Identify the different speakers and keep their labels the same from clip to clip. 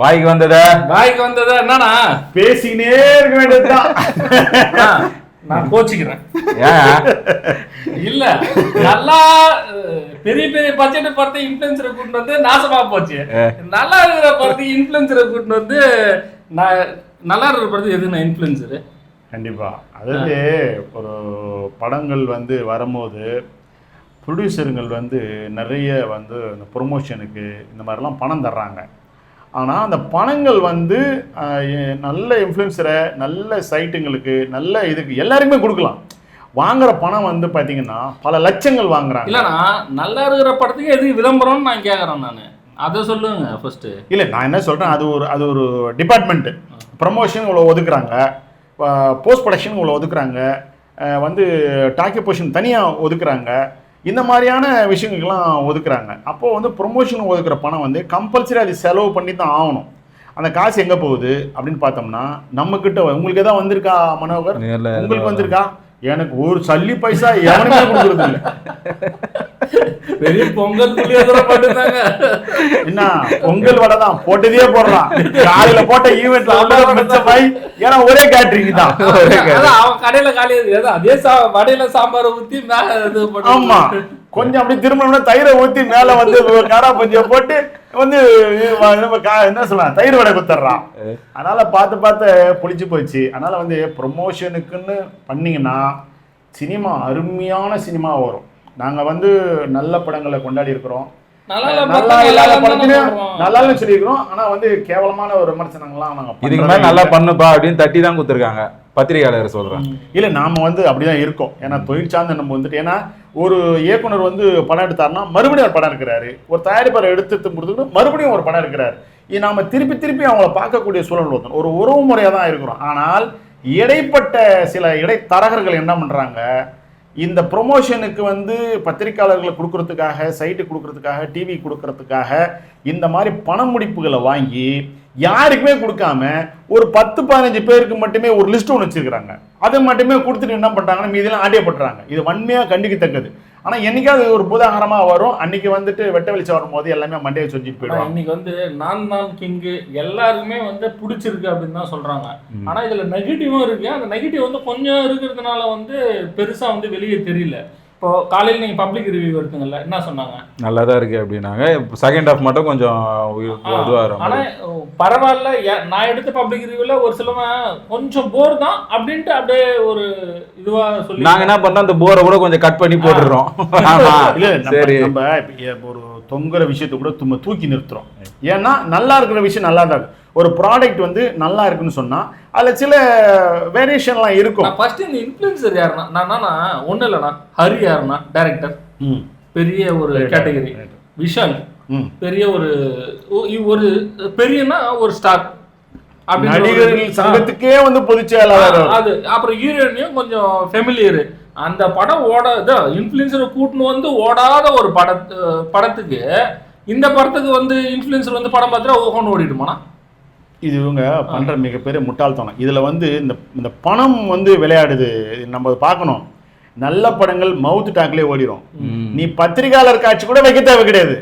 Speaker 1: வாய்க்கு வந்தத?
Speaker 2: வாய்க்கு வந்தது? என்னன்னா
Speaker 3: பேசிக்கினே இருக்க வேண்டியதுதான்.
Speaker 2: நான் கோச்சிக்கிறேன். இல்ல நல்லா பெரிய பெரிய பட்ஜெட் படத்தை இன்ஃபுளுசரை கூட்டு வந்து நாசமா போச்சு. நல்லா இருக்கிற படத்துக்கு இன்ஃபுளுசரை கூட்டு வந்து நான் நல்லா இருக்கிற படத்துக்கு எதுக்கு நான் இன்ஃபுளுசரு
Speaker 3: கண்டிப்பா. அதாவது ஒரு படங்கள் வந்து வரும்போது ப்ரொடியூசருங்கள் வந்து நிறைய வந்து இந்த ப்ரொமோஷனுக்கு இந்த மாதிரிலாம் பணம் தர்றாங்க. ஆனால் அந்த பணங்கள் வந்து நல்ல இன்ஃப்ளூயன்சரை நல்ல சைட்டுங்களுக்கு நல்ல இதுக்கு எல்லாருக்குமே கொடுக்கலாம். வாங்குற பணம் வந்து பார்த்தீங்கன்னா பல லட்சங்கள் வாங்குறாங்க.
Speaker 2: இல்லனா நல்லா இருக்கிற படத்துக்கு எதுக்கு விளம்பரம்னு நான் கேக்குறேன் நானு. அதை சொல்லுங்க ஃபர்ஸ்ட்
Speaker 3: இல்லை நான் என்ன சொல்கிறேன் அது ஒரு அது ஒரு டிபார்ட்மெண்ட்டு ப்ரமோஷன் இவ்வளோ ஒதுக்குறாங்க. போஸ்ட் ப்ரொடக்ஷன் இவ்வளோ ஒதுக்குறாங்க. வந்து டாக்கி பொசிஷன் தனியாக ஒதுக்குறாங்க. இந்த மாதிரியான விஷயங்களுக்கெல்லாம் ஒதுக்குறாங்க. அப்போது வந்து ப்ரொமோஷன் ஒதுக்குற பணம் வந்து கம்பல்சரி அது செலவு பண்ணி தான் ஆகணும். அந்த காசு எங்கே போகுது? அப்படின்னு பார்த்தோம்னா நம்மக்கிட்ட உங்களுக்கு எதாவது வந்திருக்கா மனோகர்? உங்களுக்கு வந்திருக்கா? எனக்கு ஒரு சல்லி பைசா எவனுமே கொடுக்குறது இல்லை
Speaker 2: பெரிய பொங்கல் பண்ணிட்டாங்க.
Speaker 3: என்ன பொங்கல் வடை தான் போட்டதே போடுறான் காலையில போட்ட ஈவெண்ட்ல வந்து மிச்சம் போய் ஏன்னா ஒரே கேட்டரிங் தான்.
Speaker 2: அவன் கடையில காலி இருக்கு. அதே வடையில சாம்பார் ஊத்தி
Speaker 3: ஆமா. கொஞ்சம் அப்படி திரும்பணும்னா தயிரை ஊத்தி மேல வந்து காரா பஞ்சிய போட்டு வந்து என்ன சொல்லலாம் தயிர் வடை குத்துறான். அதனால பார்த்து பார்த்து புளிச்சு போச்சு. அதனால வந்து ப்ரொமோஷனுக்குன்னு பண்ணீங்கன்னா சினிமா அருமையான சினிமா வரும். நாங்க வந்து நல்ல படங்களை கொண்டாடி இருக்கிறோம்.
Speaker 2: நல்லா
Speaker 3: இல்லாத படத்துலயும்
Speaker 2: சொல்றோம்.
Speaker 3: நல்லா இல்லைன்னு சொல்லியிருக்கிறோம். ஆனா வந்து கேவலமான ஒரு விமர்சனங்கள்லாம் நாங்க
Speaker 1: இதுக்கு மேல நல்லா. பண்ணுப்பா அப்படின்னு தட்டி தான் கொடுத்துருக்காங்க. பத்திரிகையாளர் சொல்றேன்
Speaker 3: இல்ல நாம வந்து அப்படிதான் இருக்கோம். ஏன்னா தொழில் சார்ந்த நம்ம வந்துட்டு ஏன்னா ஒரு இயக்குனர் வந்து படம் எடுத்தாருன்னா மறுபடியும் ஒரு படம் எடுக்கிறாரு. ஒரு தயாரிப்பாளர் எடுத்து கொடுத்துட்டு மறுபடியும் ஒரு படம் எடுக்கிறாரு. இது நாம திருப்பி திருப்பி அவங்கள பார்க்கக்கூடிய சூழல் வரும் ஒரு உறவு முறையாக தான் இருக்கிறோம். ஆனால் இடைப்பட்ட சில இடைத்தரகர்கள் என்ன பண்றாங்க இந்த ப்ரொமோஷனுக்கு வந்து பத்திரிக்கையாளர்களை கொடுக்கறதுக்காக சைட்டு கொடுக்கறதுக்காக டிவி கொடுக்கறதுக்காக இந்த மாதிரி பண முடிப்புகளை வாங்கி யாருக்குமே கொடுக்காம ஒரு பத்து பதினஞ்சு பேருக்கு மட்டுமே ஒரு லிஸ்ட் ஒன்று வச்சிருக்கிறாங்க. அதை மட்டுமே கொடுத்துட்டு என்ன பண்றாங்கன்னா மீதெல்லாம் ஆடியப்படுறாங்க இது வன்மையாக கண்டிக்கத்தக்கது. ஆனா என்னைக்காவது ஒரு பூதாகரமா வரும். அன்னைக்கு வந்துட்டு வெட்ட வெளிச்சம் வரும்போது எல்லாமே மண்டையை சொல்லிட்டு போயிடுவாங்க
Speaker 2: இன்னைக்கு வந்து நான் தான் கிங்கு எல்லாருக்குமே வந்து பிடிச்சிருக்கு அப்படின்னு தான் சொல்றாங்க. ஆனா இதுல நெகட்டிவும் இருக்கு. அந்த நெகட்டிவ் வந்து கொஞ்சம் இருக்கிறதுனால வந்து பெருசா வந்து வெளியே தெரியல. இப்போ காலையில நீங்க பப்ளிக் ரிவ்யூ எடுத்துங்கல்ல என்ன சொன்னாங்க?
Speaker 1: நல்லா தான் இருக்கு அப்படின்னாங்க. செகண்ட் ஹாஃப் மட்டும் கொஞ்சம் இதுவாக
Speaker 2: ஆனா பரவாயில்ல நான் எடுத்த பப்ளிக் ரிவ்யூல ஒரு சிலவன் கொஞ்சம் போர் தான் அப்படின்ட்டு அப்படியே ஒரு இதுவா சொல்லி
Speaker 1: நாங்க என்ன பண்றோம் அந்த போரை கூட கொஞ்சம் கட் பண்ணி போட்டுடுறோம். ஆமா.
Speaker 3: இல்ல நம்ம
Speaker 1: சரி.
Speaker 3: நம்ம ஒரு தொங்குற விஷயத்தை கூட தும்ப தூக்கி நிறுத்துறோம். ஏன்னா நல்லா இருக்கிற விஷயம் நல்லா தான் இருக்கு. ஒரு ப்ராடக்ட் வந்து நல்லா இருக்குன்னு சொன்னா அதுல சில வேரியேஷன்லாம் இருக்கும்.
Speaker 2: ஃபர்ஸ்ட் இந்த இன்ஃப்ளூயன்சர் யாருன்னா? நான் ஒண்ணு இல்லைண்ணா. ஹரி யாருன்னா? டைரக்டர்
Speaker 3: ம்,
Speaker 2: பெரிய ஒரு கேட்டகரி. விஷால். பெரிய ஒரு ஒரு பெரியனா ஒரு ஸ்டார்
Speaker 3: நடிகர்கள் சங்கத்துக்கே வந்து பொதுச் செயலாளர்.
Speaker 2: அது அப்புறம் ஹீரோயினையும் கொஞ்சம் ஃபெமிலியர் அந்த படம் ஓட இன்ஃப்ளூயன்சரை கூட்டின்னு வந்து ஓடாத ஒரு படத்து படத்துக்கு இந்த படத்துக்கு வந்து இன்ஃப்ளூயன்சர் வந்து படம் பார்த்துட்டு ஓஹோன்னு ஓடிடுமாண்ணா?
Speaker 3: இது இவங்க பண்ற மிகப்பெரிய முட்டாள்தனம். இதுல வந்து இந்த இந்த பணம் வந்து விளையாடுது. நம்ம பார்க்கணும். நல்ல படங்கள் மவுத் டாக்லயே ஓடிடும். நீ பத்திரிகையாளர் காட்சி கூட வைக்க தேவை கிடையாது.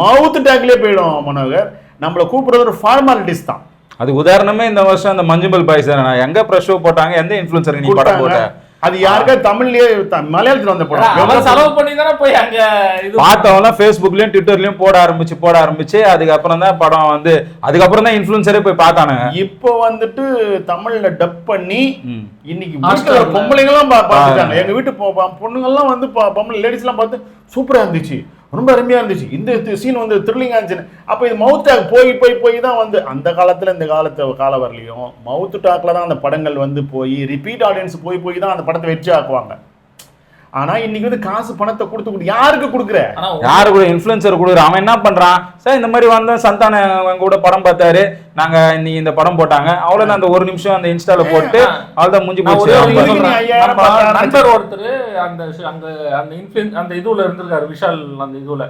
Speaker 3: மவுத் டாக்லயே போயிடும் மனோகர். நம்மள கூப்பிடுறது ஒரு ஃபார்மாலிட்டிஸ் தான்.
Speaker 1: அது உதாரணமே இந்த வருஷம் அந்த மஞ்சுமல் பாய்ஸ் நான் எங்க ப்ரெஷ் போட்டாங்க எந்த இன்ஃபுளுசர் நீ படம் போட்ட.
Speaker 3: அது யாருக்கா தமிழ்லயே த- மலையாளத்துல வந்த படம்
Speaker 2: செலவு பண்ணி தானே போய் அங்க இது
Speaker 1: பார்த்தவங்களாம் ஃபேஸ்புக்லயும் ட்விட்டர்லயும் போட ஆரம்பிச்சு போட ஆரம்பிச்சு அதுக்கப்புறம் தான் படம் வந்து அதுக்கப்புறம் தான் இன்ஃபுளுசரே போய் பார்த்தானுங்க.
Speaker 3: இப்போ வந்துட்டு தமிழ்ல டப் பண்ணி
Speaker 1: ம்.
Speaker 3: இன்னைக்கு
Speaker 2: Hotstar
Speaker 3: வீட்டுல
Speaker 2: ல.
Speaker 3: பொம்பளைங்கெல்லாம் பா- பார்த்துட்டாங்க எங்க வீட்டு பொ- பொ- பொண்ணுங்கெல்லாம் வந்து பா- பொம்பளை லேடிஸ் எல்லாம் பார்த்து சூப்பரா இருந்துச்சு. ரொம்ப அருமையாக இருந்துச்சு. இந்த சீன் வந்து த்ரில்லிங்காக இருந்துச்சு. அப்போ இது மவுத் டாக் போய் போய் போய் தான் வந்து அந்த காலத்தில் இந்த காலத்து கால வரலையும் மவுத் டாக்ல தான் அந்த படங்கள் வந்து போய் ரிப்பீட் ஆடியன்ஸ் போய் போய் தான் அந்த படத்தை வெற்றி ஆக்குவாங்க. ஆனா இன்னைக்கு வந்து காசு பணத்தை கொடுத்து கொடுத்து யாருக்கு கொடுக்குற?
Speaker 2: ஆனா
Speaker 1: யாரு கூட இன்ஃபுளுசர் கொடுக்குறான் அவன் என்ன பண்றான்? சார் இந்த மாதிரி வந்த சந்தான அவங்க கூட படம் பார்த்தாரு. நாங்க இன்னைக்கு இந்த படம் போட்டாங்க. அவ்வளவுதான். அந்த ஒரு நிமிஷம் அந்த இன்ஸ்டால போட்டு அவ்வளவுதான் முடிஞ்சு போச்சு.
Speaker 2: நண்பர் ஒருத்தர் அந்த அங்க அந்த இன்ஃபுளு அந்த இதுல இருந்திருக்காரு விஷால் அந்த இதுல.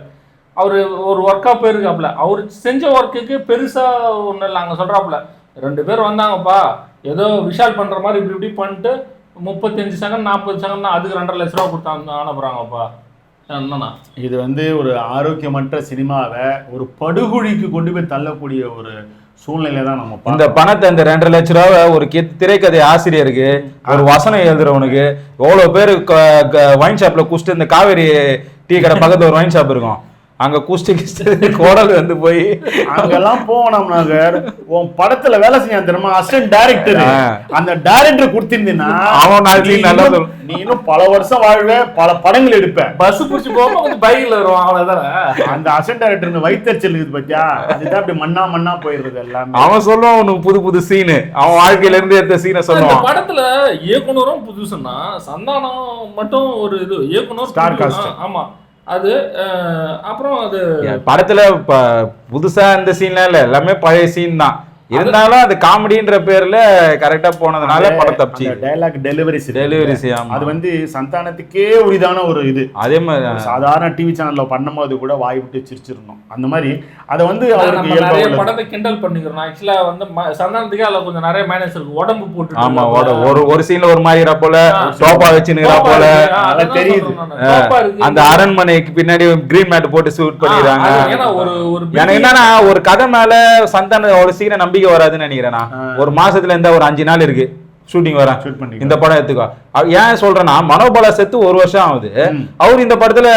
Speaker 2: அவரு ஒரு ஒர்க்கா போயிருக்காப்ல அவர் செஞ்ச ஒர்க்குக்கு பெருசா ஒண்ணு இல்லை. அங்க சொல்றாப்புல ரெண்டு பேர் வந்தாங்கப்பா. ஏதோ விஷால் பண்ற மாதிரி இப்படி இப்படி பண்ணிட்டு முப்பத்தஞ்சு செகண்ட் நாற்பது செகண்ட் அதுக்கு ரெண்டரை லட்ச ரூபா கொடுத்தாங்க அனுப்புறாங்கப்பா என்னன்னா
Speaker 3: இது வந்து ஒரு ஆரோக்கியமற்ற சினிமாவை ஒரு படுகொழிக்கு கொண்டு போய் தள்ளக்கூடிய ஒரு சூழ்நிலை தான் நம்ம
Speaker 1: இந்த. பணத்தை இந்த ரெண்டரை லட்ச ரூபாவை ஒரு கி- திரைக்கதை ஆசிரியருக்கு ஒரு வசனம் எழுதுறவனுக்கு எவ்வளவு பேர் ஒயின் ஷாப்ல குடிச்சிட்டு இந்த காவேரி டீ கடை பக்கத்துல ஒரு ஒயின் ஷாப் இருக்கும். அங்க குஸ்டி கிஸ்டி கோடல் வந்து போய்
Speaker 3: அங்கெல்லாம் போனோம் நாங்க உன் படத்துல வேலை செஞ்சான் தெரியுமா? Assistant director. அந்த டைரக்டர் கொடுத்திருந்தீங்கன்னா
Speaker 1: அவன் நாலு
Speaker 3: நீ
Speaker 1: scene நல்லா.
Speaker 3: நீ இன்னும் பல வருஷம் வாழ்வ பல படங்கள் எடுப்ப.
Speaker 2: பஸ் பிடிச்சி போகாம பைக்ல வருவான் அவ்வளவுதானே?
Speaker 3: அந்த அசிஸ்டன்ட் டைரக்டர் வயிற்றுச்சல் இருக்குது பாத்தியா? அதுதான் இப்படி மண்ணா மண்ணா போயிருது எல்லாமே.
Speaker 1: அவன் சொல்லுவான் உனக்கு புது புது சீனு அவன் வாழ்க்கையில இருந்து எடுத்த சீனை சொல்லுவான்.
Speaker 2: படத்துல இயக்குனரும் புதுசுன்னா சந்தானம் மட்டும் ஒரு இது இயக்குனர். ஆ, ஆமா. அது அப்புறம் அது
Speaker 1: படத்துல புதுசா இந்த சீன்லாம் இல்லை. எல்லாமே பழைய சீன் தான். இருந்தாலும் அது காமெடின்ற பேர்ல கரெக்டா போனதுனால படம் தப்பிச்சு.
Speaker 3: டைலாக் டெலிவரி
Speaker 1: டெலிவரி செய்யாம
Speaker 3: அது வந்து சந்தானத்துக்கே உரிதான ஒரு இது.
Speaker 1: அதே மாதிரி
Speaker 3: சாதாரண டிவி சேனல்ல பண்ணும்போது கூட வாய் விட்டு சிரிச்சிருந்தோம் அந்த மாதிரி அதை வந்து அவருக்கு
Speaker 2: நிறைய. படத்தை கிண்டல் பண்ணிக்கிறோம். ஆக்சுவலா வந்து சந்தானத்துக்கு அதுல கொஞ்சம் நிறைய மைனஸ் இருக்கு. உடம்பு போட்டு
Speaker 1: ஆமா ஒரு ஒரு சீன்ல ஒரு மாதிரி போல. டோப்பா வச்சுனுக்கிறா போல.
Speaker 3: தெரியுது.
Speaker 1: அந்த அரண்மனைக்கு பின்னாடி கிரீன் மேட் போட்டு ஷூட் பண்ணிடுறாங்க.
Speaker 2: ஏன்னா ஒரு ஒரு
Speaker 1: எனக்கு என்னன்னா ஒரு கதை மேல சந்தான ஒரு சீக்கிரம் நம்பிக்கை வராதுன்னு நினைக்கிறேன். நான் ஒரு மாசத்துல இருந்தா ஒரு அஞ்சு நாள் இருக்கு. ஷூட்டிங் வரேன்
Speaker 3: ஷூட் பண்ணி
Speaker 1: இந்த படம் எடுத்துக்கோ ஏன் சொல்றேன்னா மனோபல செத்து ஒரு வருஷம் ஆகுது. அவர் இந்த படத்துல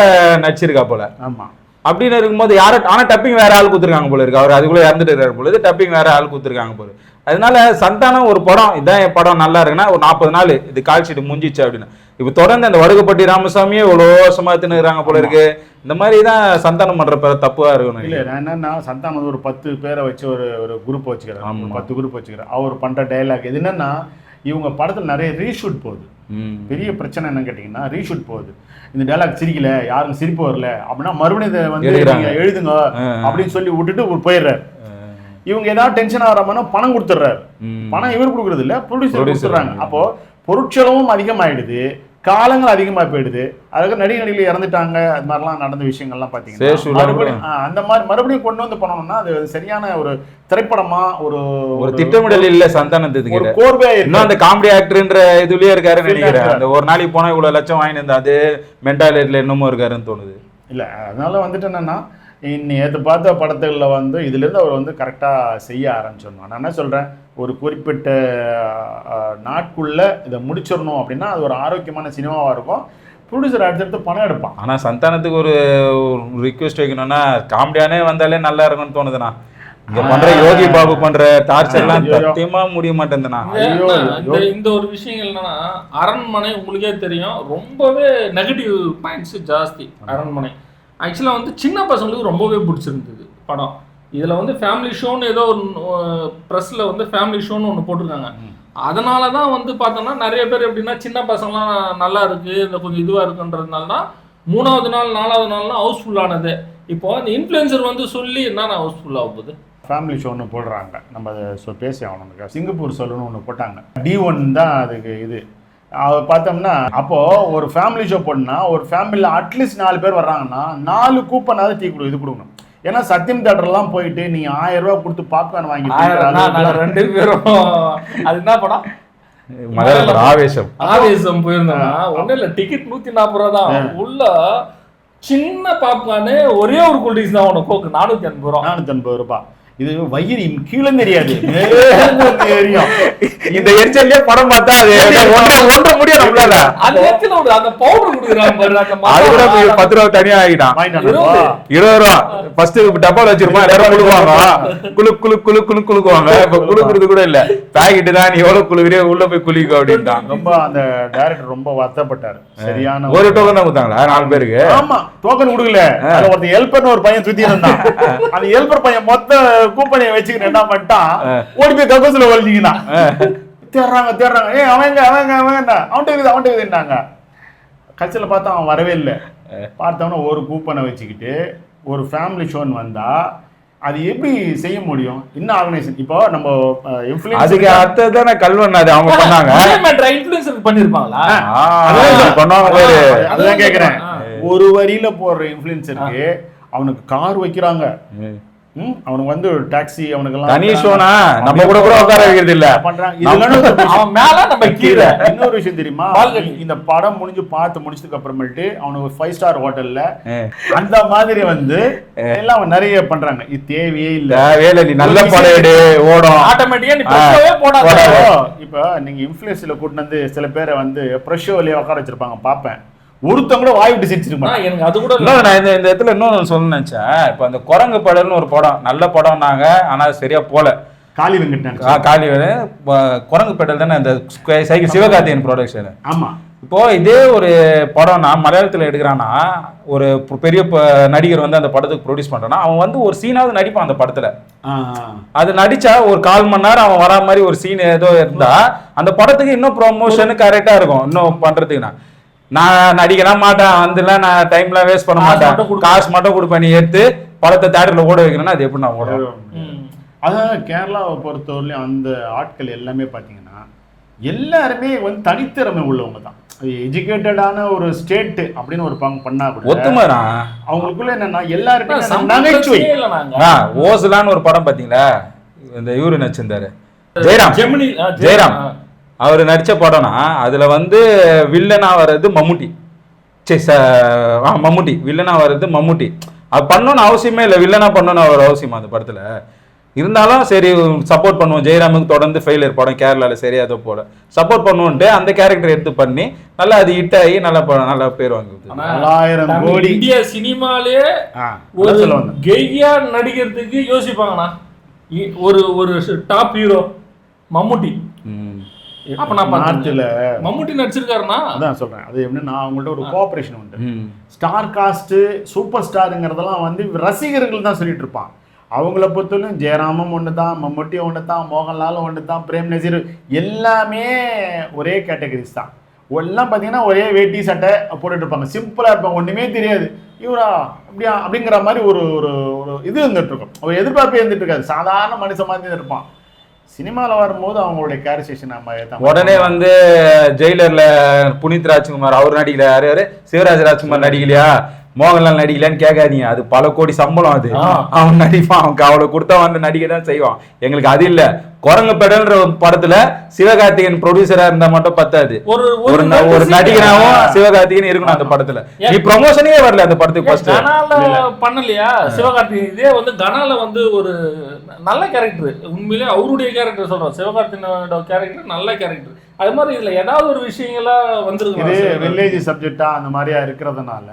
Speaker 1: நடிச்சிருக்கா போல.
Speaker 3: ஆமா.
Speaker 1: அப்படின்னு இருக்கும்போது யார ஆனா டப்பிங் வேற ஆள் கொடுத்துருக்காங்க போல இருக்கு. அவர் அதுக்குள்ள இறந்துட்டு இருக்காரு பொழுது டப்பிங் வேற ஆள் கொடுத்துருக்காங்க போல அதனால சந்தானம் ஒரு படம் இதான் என் படம் நல்லா இருக்குன்னா ஒரு நாற்பது நாள் இது கால் ஷீட் முடிஞ்சிச்சு அப்படின்னு. இப்போ தொடர்ந்து அந்த வடுகுப்பட்டி ராமசாமியே இவ்வளோ வருஷமா தின்னுறாங்க போல இருக்கு. இந்த மாதிரி தான் சந்தானம் பண்ற பேர தப்புவா இருக்கும்
Speaker 3: இல்ல நான் என்னன்னா சந்தானம் ஒரு பத்து பேரை வச்சு ஒரு ஒரு குரூப் வச்சுக்கிறேன். பத்து குரூப் வச்சுக்கிறேன். அவர் பண்ற டைலாக் இது என்னன்னா இவங்க படத்துல நிறைய ரீஷூட் போகுது. பெரிய பிரச்சனை என்னன்னு கேட்டிங்கன்னா ரீஷூட் போகுது இந்த டைலாக் சிரிக்கல யாரும் சிரிப்பு வரல அப்படின்னா மறுபடியும் இதை வந்து
Speaker 1: எழுதுறாங்க.
Speaker 3: நீங்க எழுதுங்க. அப்படின்னு சொல்லி விட்டுட்டு போயிடுறாரு இவங்க ஏதாவது டென்ஷன் ஆகிறாமனா பணம் கொடுத்துட்றாரு. பணம் இவர் கொடுக்குறது இல்ல ப்ரொடியூசர். கொடுத்துட்றாங்க அப்போ பொருட்செலவும் அதிகமாயிடுது காலங்கள் அதிகமா போயிடுது. அதுக்கு நடிகை நடிகைகள் இறந்துட்டாங்க. அது மாதிரிலாம் நடந்த விஷயங்கள்லாம் பார்த்தீங்கன்னா மறுபடியும் அந்த மாதிரி மறுபடியும் கொண்டு வந்து பண்ணணும்னா அது சரியான ஒரு திரைப்படமா ஒரு
Speaker 1: ஒரு திட்டமிடல் இல்ல சந்தானத்துக்கு
Speaker 3: ஒரு கோர்வையா
Speaker 1: இன்னும் அந்த காமெடி ஆக்டர்ன்ற இதுலயே
Speaker 3: Field
Speaker 1: நினைக்கிறேன். அந்த ஒரு நாளைக்கு போனா இவ்வளவு லட்சம் இருந்தா அது மென்டாலிட்டில இன்னமும் இருக்காருன்னு தோணுது.
Speaker 3: இல்ல அதனால வந்துட்டு என்னன்னா நேற்று பார்த்த படத்துல வந்து இதுல இருந்து அவர் வந்து கரெக்டா செய்ய ஆரம்பிச்சிடணும். நான் என்ன சொல்றேன்? ஒரு குறிப்பிட்ட நாட்குள்ள இதை முடிச்சிடணும் அப்படின்னா அது ஒரு ஆரோக்கியமான சினிமாவா இருக்கும். ப்ரொடியூசர் அடுத்தடுத்து பணம் எடுப்பான்.
Speaker 1: ஆனா சந்தானத்துக்கு ஒரு ரிக்வெஸ்ட் வைக்கணும்னா காமெடியானே வந்தாலே நல்லா இருக்கும்னு தோணுதுண்ணா. இங்க பண்ற யோகி பாபு பண்ற டார்ச்சர் எல்லாம். சத்தியமா முடிய மாட்டேங்குதுண்ணா
Speaker 2: இந்த- இந்த
Speaker 3: ஐயோ.
Speaker 2: இந்த ஒரு விஷயங்கள் என்னன்னா அரண்மனை உங்களுக்கே தெரியும். ரொம்பவே நெகட்டிவ் பாயிண்ட்ஸ் ஜாஸ்தி அரண்மனை. ஆக்சுவலாக வந்து சின்ன பசங்களுக்கு ரொம்பவே பிடிச்சிருந்தது படம். இதில் வந்து ஃபேமிலி ஷோன்னு ஏதோ ஒரு ப்ரெஸ்ஸில் வந்து ஃபேமிலி ஷோன்னு ஒன்று போட்டிருக்காங்க. அதனால தான் வந்து பார்த்தோம்னா நிறைய பேர் எப்படின்னா சின்ன பசங்களாம் நல்லா இருக்குது இந்த கொஞ்சம் இதுவாக இருக்குன்றதுனால தான் மூணாவது நாள் நாலாவது நாள்லாம் ஹவுஸ்ஃபுல்லானது இப்போ அந்த இன்ஃப்ளூயன்சர் வந்து சொல்லி என்னென்ன ஹவுஸ்ஃபுல் ஆக போகுது?
Speaker 3: ஃபேமிலி ஷோ ஒன்று போடுறாங்க. நம்ம அதை பேசி ஆகணும். சிங்கப்பூர் சொல்லணும்னு ஒன்று போட்டாங்க. டி ஒன் தான் அதுக்கு இது. அது பார்த்தோம்னா அப்போ ஒரு ஃபேமிலி ஷோ போடணும்னா ஒரு ஃபேமிலியில் அட்லீஸ்ட் நாலு பேர் வர்றாங்கன்னா நாலு கூப்பனாவது டீ கொடு இது கொடுக்கணும். ஏன்னா சத்தியம் தேட்டர்லாம் போயிட்டு நீ ஆயிரம் ரூபாய் கொடுத்து பாப்கார்ன் வாங்கி
Speaker 2: நாங்க ரெண்டு பேரும். அது என்ன படம்?
Speaker 1: ஆவேசம்.
Speaker 2: ஆவேசம் போயிருந்தோம்னா ஒண்ணும் இல்ல டிக்கெட் நூத்தி நாற்பது ரூபா தான். உள்ள சின்ன பாப்கார்னு ஒரே ஒரு கூல் ட்ரிங்க்ஸ் தான் உனக்கு. கோக்கு நானூத்தி எண்பது ரூபா.
Speaker 3: நானூத்தி எண்பது ரூபாய் இது வயிறு கீழே தெரியாது
Speaker 1: இந்த எரிச்சல்லே படம் பார்த்தா அது ஒன்றரை முடியும் நம்மளால.
Speaker 2: அந்த ஒரு அந்த பவுடர் குடுக்குறாங்க
Speaker 1: அது கூட பத்து ரூபா தனியா ஆகிட்டான்
Speaker 2: இருபது.
Speaker 1: ரூபா. ஃபர்ஸ்ட் டப்பால வச்சிருப்பான் எல்லாரும் குளுக்குவாங்க குளு குளு குளு குளு குளுக்குவாங்க இப்ப குளுக்குறது கூட இல்ல. பாக்கெட் தான் நீ எவ்வளவு குளுக்குறியோ உள்ள போய் குளிக்கும் அப்படின்ட்டான்
Speaker 3: ரொம்ப அந்த டைரக்டர் ரொம்ப வருத்தப்பட்டாரு. சரியான
Speaker 1: ஒரு டோக்கன் தான் கொடுத்தாங்களா? நாலு பேருக்கு?
Speaker 3: ஆமா. டோக்கன் கொடுக்கல. அதுல ஒருத்தன் ஹெல்பர்னு ஒரு பையன் சுத்தி இருந்தான். அந்த ஹெல்பர் பையன் மொத்த கூப்பனையை வச்சுக்கிட்டு என்ன பண்ணிட்டான் ஓடி போய் கக்கூசுல ஒழிஞ்சிக்கினான் தேடுறாங்க தேடுறாங்க ஏய் அவங்க அவங்க அவங்க அவன்கிட்ட இருக்குது அவன்கிட்ட இருக்குதுன்னாங்க கட்சியில பார்த்தா அவன் வரவே இல்லை. பார்த்தவன ஒரு கூப்பனை வச்சுக்கிட்டு ஒரு ஃபேமிலி ஷோன்னு வந்தா அது எப்படி செய்ய முடியும்? இன்னும் ஆர்கனைசேஷன் இப்போ நம்ம இன்ஃபுளுன்ஸ்
Speaker 1: அதுக்கு அடுத்தது தானே கல்வன் அது அவங்க பண்ணாங்க.
Speaker 2: influencer பண்ணிருப்பாங்களா
Speaker 1: பண்ணுவாங்க
Speaker 3: கேக்குறேன். ஒரு வரியில போடுற இன்ஃபுளுன்சருக்கு அவனுக்கு கார் வைக்கிறாங்க. அவனுக்கு வந்து டாக்ஸி அவனுக்கு
Speaker 1: தனி ஷோனா நம்ம கூட கூட உட்கார வைக்கிறது இல்ல.
Speaker 2: அவன் மேல நம்ம கீழே.
Speaker 3: இன்னொரு விஷயம் தெரியுமா. இந்த படம் முடிஞ்சு பார்த்து முடிச்சதுக்கு அப்புறமேட்டு அவனுக்கு ஃபைவ் ஸ்டார் ஹோட்டல்ல. அந்த மாதிரி வந்து எல்லாம் அவன் நிறைய பண்றாங்க. இது தேவையே இல்ல.
Speaker 1: வேலை நீ நல்ல படம் எடு ஓடும்.
Speaker 2: ஆட்டோமேட்டிக்கா நீ போடாத.
Speaker 3: இப்போ நீங்க இன்ஃபுளுன்ஸ்ல கூட்டிட்டு வந்து சில பேரை வந்து ப்ரெஷோலயே உட்கார வச்சிருப்பாங்க. பார்ப்பேன். ஒருத்தன் கூட வாய் விட்டு மாட்டான்.
Speaker 2: எனக்கு அது கூட இல்ல.
Speaker 1: நான் இந்த இந்த இடத்துல இன்னொன்று சொல்ல நினைச்சேன். இப்போ அந்த குரங்கு படம்னு ஒரு படம் நல்ல படம்னாங்க ஆனா சரியா போல.
Speaker 3: காளி வெங்கட்
Speaker 1: கா- காளி வேலு, ப- குரங்கு பெடல் தானே அந்த சைக்கிள் சிவகார்த்தியன் ப்ரொடக்ஷன்
Speaker 3: ஆமா.
Speaker 1: இப்போ இதே ஒரு படம்னா மலையாளத்துல எடுக்கிறான்னா ஒரு பெரிய ப- நடிகர் வந்து அந்த படத்துக்கு ப்ரொடியூஸ் பண்றான்னா அவன் வந்து ஒரு சீனாவது நடிப்பான் அந்த படத்துல. அது நடிச்சா ஒரு கால் மணி நேரம் அவன் வரா மாதிரி ஒரு சீன் ஏதோ இருந்தா அந்த படத்துக்கு இன்னும் ப்ரொமோஷன் கரெக்டா இருக்கும். இன்னும் பண்றதுக்கு நான் நடிக்கலாம் மாட்டேன். வந்துலாம் நான் டைம்லாம் வேஸ்ட் பண்ண மாட்டேன். காசு மட்டும் கொடுப்பேன். நீ எடுத்து படத்தை தேட்டர்ல ஓட வைக்கிறேன்னா அது எப்படி நான் ஓடும்
Speaker 2: ம்.
Speaker 3: அதான் கேரளாவை பொறுத்தவரையிலும் அந்த ஆட்கள் எல்லாமே பார்த்தீங்கன்னா எல்லாருமே வந்து தனித்திறமை உள்ளவங்க தான். எஜுகேட்டடான ஒரு ஸ்டேட் அப்படின்னு ஒரு பங்கு பண்ணா கூட
Speaker 1: ஒத்துமைடா.
Speaker 3: அவங்களுக்குள்ள என்னன்னா எல்லாருமே நகைச்சுவை.
Speaker 1: ஓசலான்னு ஒரு படம் பாத்தீங்களா இந்த இவரு நடிச்சிருந்தாரு ஜெயராம்.
Speaker 2: ஜெமினி
Speaker 1: ஜெயராம். அவர் நடிச்ச படம்னா அதுல வந்து வில்லனா வர்றது மம்முட்டி. சரி ச- ஆ மம்முட்டி. வில்லனா வர்றது மம்முட்டி. அது பண்ணணும்னு அவசியமே இல்லை. வில்லனா பண்ணணும்னு ஒரு அவசியமா அந்த படத்துல. இருந்தாலும் சரி சப்போர்ட் பண்ணுவோம். ஜெயராமுக்கு தொடர்ந்து ஃபெயிலியர் படம் கேரளால சரியா ஏதோ போல. சப்போர்ட் பண்ணுவோன்ட்டு அந்த கேரக்டர் எடுத்து பண்ணி நல்லா அது ஹிட் ஆகி நல்லா நல்லா பேர் வாங்குது.
Speaker 2: நம்ம
Speaker 3: கோடி.
Speaker 2: இந்திய சினிமாலே ஒரு. கெய்யா நடிக்கிறதுக்கு யோசிப்பாங்கண்ணா. இ- ஒரு ஒரு டாப் ஹீரோ மம்முட்டி. அப்ப நான்.
Speaker 3: நார்த்தில்
Speaker 2: மம்முட்டி நடிச்சிருக்காருன்னா
Speaker 3: அதான் சொல்றேன். அது எப்படின்னா அவங்கள்ட்ட ஒரு கோஆபரேஷன் உண்டு. ஸ்டார் காஸ்ட் சூப்பர் ஸ்டாருங்கிறதெல்லாம் வந்து ரசிகர்கள் தான் சொல்லிட்டு இருப்பான். அவங்கள பொறுத்தவரையும் ஜெயராமும் ஒன்று தான் மம்முட்டியும் ஒன்று தான் மோகன்லாலும் ஒன்று தான் பிரேம் நசீர் எல்லாமே ஒரே கேட்டகரிஸ் தான். எல்லாம் பார்த்தீங்கன்னா ஒரே வேட்டி சட்டை போட்டுட்டு இருப்பாங்க. சிம்பிளாக இருப்பாங்க. ஒன்றுமே தெரியாது. இவரா அப்படியா அப்படிங்கிற மாதிரி ஒரு ஒரு ஒரு இது இருந்துட்டு இருக்கும். ஒரு எதிர்பார்ப்பே இருந்துட்டு இருக்காது. சாதாரண மனுஷன் மாதிரி தான் இருப்பான். சினிமாவில் வரும்போது அவங்களுடைய கேரக்டரைசேஷன் நம்ம
Speaker 1: உடனே வந்து ஜெயிலர்ல புனித் ராஜ்குமார் அவர் நடிக்கல. யாரு யாரு? சிவராஜ் ராஜ்குமார் நடிக்கலையா? மோகன்லால் நடிக்கலையான்னு கேட்காதீங்க. அது பல கோடி சம்பளம் அது. அவன் நடிப்பான். அவனுக்கு அவளை கொடுத்தா வந்து நடிக்க தான் செய்வான். எங்களுக்கு அது இல்ல. குரங்கு பெடல்ன்ற ஒரு படத்துல சிவகார்த்திகேயன் ப்ரொடியூசரா இருந்தா மட்டும் பத்தாது.
Speaker 2: ஒரு
Speaker 1: ஒரு நடிகனாவும் சிவகார்த்திகேயன் இருக்கணும் அந்த படத்துல. நீ ப்ரொமோஷனே வரல அந்த படத்துக்கு ஃபர்ஸ்ட்
Speaker 2: பண்ணலையா? சிவகார்த்திகேயன்? இதே வந்து கனால வந்து ஒரு நல்ல கேரக்டர் உண்மையிலே அவருடைய கேரக்டர் சொல்றோம். சிவகார்த்திகேயனோட கேரக்டர் நல்ல கேரக்டர் அது மாதிரி இதுல ஏதாவது ஒரு விஷயங்களா
Speaker 3: இது
Speaker 2: வந்திருக்கு
Speaker 3: வில்லேஜ் சப்ஜெக்டா அந்த மாதிரியா இருக்கிறதுனால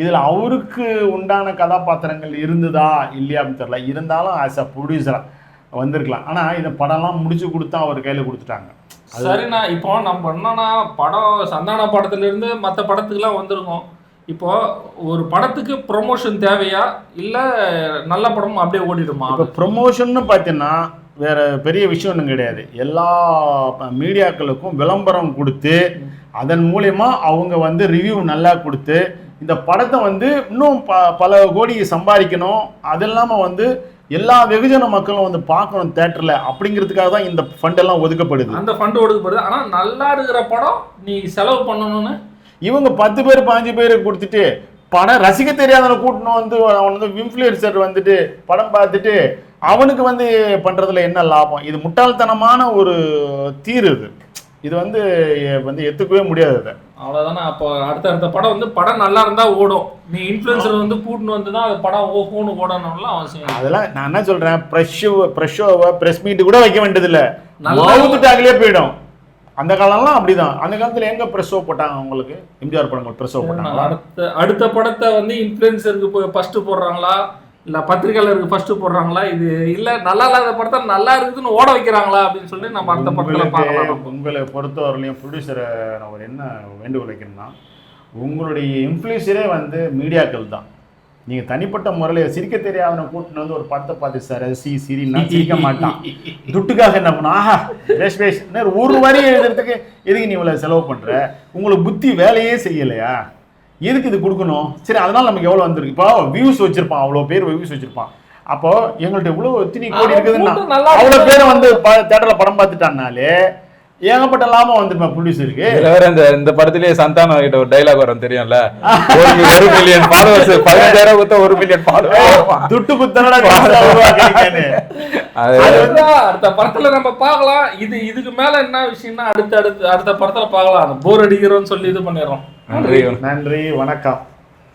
Speaker 3: இதுல அவருக்கு உண்டான கதாபாத்திரங்கள் இருந்ததா இல்லையா அப்படின்னு தெரியல. இருந்தாலும் ஆஸ் அ ப்ரொடியூசரா வந்திருக்கலாம். ஆனா இந்த படம்லாம் முடிச்சு கொடுத்தா அவர் கையில கொடுத்துட்டாங்க.
Speaker 2: சரிண்ணா இப்போ நம்ம என்னன்னா படம் சந்தான படத்துல இருந்து மற்ற படத்துக்குலாம் வந்திருக்கோம். இப்போ ஒரு படத்துக்கு ப்ரொமோஷன் தேவையா? இல்ல நல்ல படம் அப்படியே ஓடிடுமா?
Speaker 3: இப்போ ப்ரொமோஷன்னு பார்த்தீங்கன்னா வேற பெரிய விஷயம் ஒன்றும் கிடையாது. எல்லா மீடியாக்களுக்கும் விளம்பரம் கொடுத்து அதன் மூலயமா அவங்க வந்து ரிவ்யூ நல்லா கொடுத்து இந்த படத்தை வந்து இன்னும் ப பல கோடி சம்பாதிக்கணும். அது இல்லாமல் வந்து எல்லா வெகுஜன மக்களும் வந்து பார்க்கணும் தேட்டரில் அப்படிங்கிறதுக்காக தான் இந்த ஃபண்ட் எல்லாம் ஒதுக்கப்படுது.
Speaker 2: அந்த ஃபண்ட் ஒடுக்கப்படுது ஆனா நல்லா இருக்கிற படம் நீ செலவு பண்ணணும்னு?
Speaker 3: இவங்க பத்து பேர் பாஞ்சு பேர் கொடுத்துட்டு படம் ரசிக்க தெரியாதவனை கூட்டணும் வந்து அவன் வந்து இன்ஃப்ளூயன்சர் வந்துட்டு படம் பார்த்துட்டு அவனுக்கு வந்து பண்றதுல என்ன லாபம்? இது முட்டாள்தனமான ஒரு தீர் இது. இது வந்து வந்து எத்துக்கவே முடியாது இதை
Speaker 2: அவ்வளவுதானே. அப்போ அடுத்த அடுத்த படம் வந்து படம் நல்லா இருந்தா ஓடும். நீ இன்ஃபுளுசர் வந்து கூட்டின்னு வந்து தான் அது படம் ஓ ஃபோனு ஓடணும்லாம் அவசியம்.
Speaker 3: அதெல்லாம் நான் என்ன சொல்றேன் ப்ரெஷ் ப்ரெஷ் ஷோவை ப்ரெஸ் மீட் கூட வைக்க வேண்டியதில்ல.
Speaker 2: நல்லா-
Speaker 3: போயிடும். அந்த காலம்லாம் அப்படிதான். அந்த காலத்துல எங்க ப்ரெஸ் ஷோ போட்டாங்க உங்களுக்கு? எம்ஜிஆர் படங்கள் ப்ரெஸ் ஷோ போட்டாங்களா?
Speaker 2: அடுத்த அடுத்த படத்தை வந்து இன்ஃபுளுசருக்கு போய் ஃபர்ஸ்ட் போடுறாங்களா? இல்ல பத்திரிகையாளருக்கு ஃபர்ஸ்ட் போடுறாங்களா? இது இல்ல நல்லா இல்லாத படத்தை நல்லா இருக்குதுன்னு ஓட வைக்கிறாங்களா அப்படின்னு சொல்லி நம்ம அடுத்த படத்துல பார்க்கலாம்
Speaker 3: உங்களை பொறுத்தவரையிலையும் ப்ரொடியூசரை நான் ஒரு என்ன வேண்டுகோள் வைக்கணும்னா உங்களுடைய இன்ஃப்ளூயன்சரே வந்து மீடியாக்கள் தான். நீங்கள் தனிப்பட்ட முறையில் சிரிக்க தெரியாதவனை கூட்டின்னு வந்து ஒரு படத்தை பார்த்து சார் சி சிரின்னா சிரிக்க மாட்டான். துட்டுக்காக என்ன பண்ண ஆஹா பேஷ் பேஷ். ஒரு வரி எழுதுறதுக்கு எதுக்கு நீ இவ்வளோ செலவு பண்ணுற உங்களுக்கு புத்தி வேலையே செய்யலையா? எதுக்கு இது கொடுக்கணும்? சரி அதனால நமக்கு எவ்வளோ வந்திருக்கு? இப்போ வியூஸ் வச்சிருப்பான் அவ்வளோ பேர் வியூஸ் வச்சிருப்பான். அப்போ எங்கள்ட்ட இவ்வளோ எத்தனை கோடி இருக்குதுன்னா அவ்வளோ. பேர் வந்து தேட்டரில் படம் பார்த்துட்டாங்கனாலே ஏகப்பட்ட லாபம் வந்துருமா ப்ரொடியூசருக்கு
Speaker 1: வேற இந்த இந்த படத்திலேயே சந்தானம் கிட்ட ஒரு டைலாக் வரும் தெரியும்ல? ஒரு மில்லியன் ஃபாலோவர்ஸ் பதினஞ்சாயிரம் கொடுத்தா ஒரு மில்லியன் ஃபாலோவர்
Speaker 3: துட்டு குத்தனடா
Speaker 2: அடுத்த படத்துல நம்ம பார்க்கலாம். இது இதுக்கு மேல என்ன விஷயம்னா அடுத்த அடுத்த அடுத்த படத்துல பார்க்கலாம். போர் அடிக்கிறோம்னு சொல்லி இது பண்ணிடுறோம்.
Speaker 1: நன்றி.
Speaker 3: நன்றி வணக்கம்.